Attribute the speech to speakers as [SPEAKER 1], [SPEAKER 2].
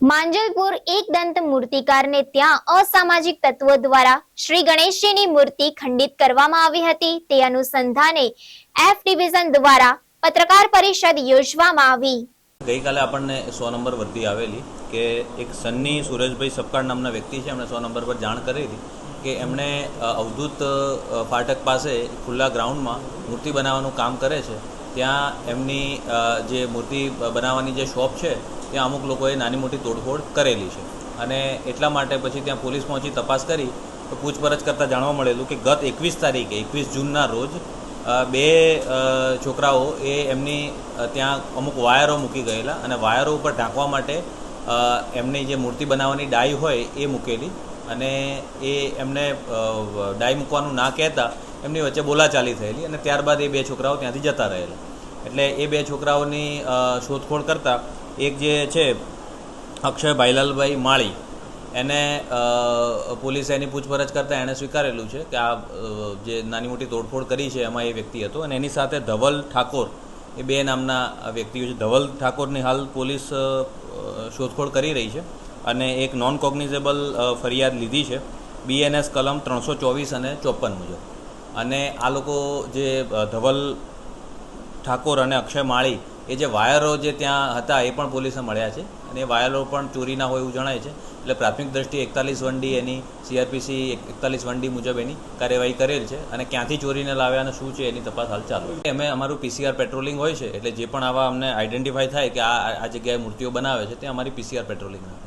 [SPEAKER 1] માંજલપુર એક દંત મૂર્તિકારને ત્યાં અસામાજિક તત્વો દ્વારા શ્રી ગણેશજીની મૂર્તિ ખંડિત કરવામાં આવી હતી. તે અનુસંધાને એફ ડિવિઝન દ્વારા પત્રકાર પરિષદ યોજવામાં આવી.
[SPEAKER 2] ગઈકાલે આપણને સો નંબર વર્દી આવેલી કે એક સન્ની સુરેશભાઈ સપકાળ નામના વ્યક્તિ છે, એમણે સો નંબર પર જાણ કરી હતી કે એમણે અવધૂત ફાટક પાસે ખુલ્લા ગ્રાઉન્ડમાં મૂર્તિ બનાવવાનું કામ કરે છે. ત્યાં એમની જે મૂર્તિ બનાવવાની જે શોપ છે, ત્યાં અમુક લોકોએ નાની મોટી તોડફોડ કરેલી છે. અને એટલા માટે પછી ત્યાં પોલીસ પહોંચી તપાસ કરી, તો પૂછપરછ કરતાં જાણવા મળેલું કે ગત એકવીસ તારીખે, એકવીસ જૂનના રોજ બે છોકરાઓ એ એમની ત્યાં અમુક વાયરો મૂકી ગયેલા અને વાયરો ઉપર ઢાંકવા માટે એમની જે મૂર્તિ બનાવવાની ડાઈ હોય એ મૂકેલી અને એ એમને ડાઈ મૂકવાનું ના કહેતા એમની વચ્ચે બોલાચાલી થયેલી અને ત્યારબાદ એ બે છોકરાઓ ત્યાંથી જતા રહેલા. એટલે એ બે છોકરાઓની શોધખોળ કરતાં એક જે છે, અક્ષય ભાઈલાલભાઈ માળી, એને પોલીસે એની પૂછપરછ કરતાં એણે સ્વીકારેલું છે કે આ જે નાની મોટી તોડફોડ કરી છે એમાં એ વ્યક્તિ હતો અને એની સાથે ધવલ ઠાકોર, એ બે નામના વ્યક્તિઓ છે. ધવલ ઠાકોરની હાલ પોલીસ શોધખોળ કરી રહી છે અને એક નોન કોગ્નિઝેબલ ફરિયાદ લીધી છે. બીએનએસ કલમ ત્રણસો ચોવીસ અને ચોપન મુજબ. અને આ લોકો જે ધવલ ઠાકોર અને અક્ષય માળી, એ જે વાયરો જે ત્યાં હતા, એ પણ પોલીસે મળ્યા છે. અને એ વાયરો પણ ચોરીના હોય એવું જણાય છે. એટલે પ્રાથમિક દ્રષ્ટિએ એકતાલીસ વનડી એની સીઆરપીસી એકતાલીસ વનડી મુજબ એની કાર્યવાહી કરેલ છે. અને ક્યાંથી ચોરીને લાવ્યા અને શું છે એની તપાસ હાલ ચાલુ છે. અમે અમારું પીસીઆર પેટ્રોલિંગ હોય છે, એટલે જે પણ આવા અમને આઈડેન્ટિફાઈ થાય કે આ આ જગ્યાએ મૂર્તિઓ બનાવે છે, તે અમારી પીસીઆર પેટ્રોલિંગ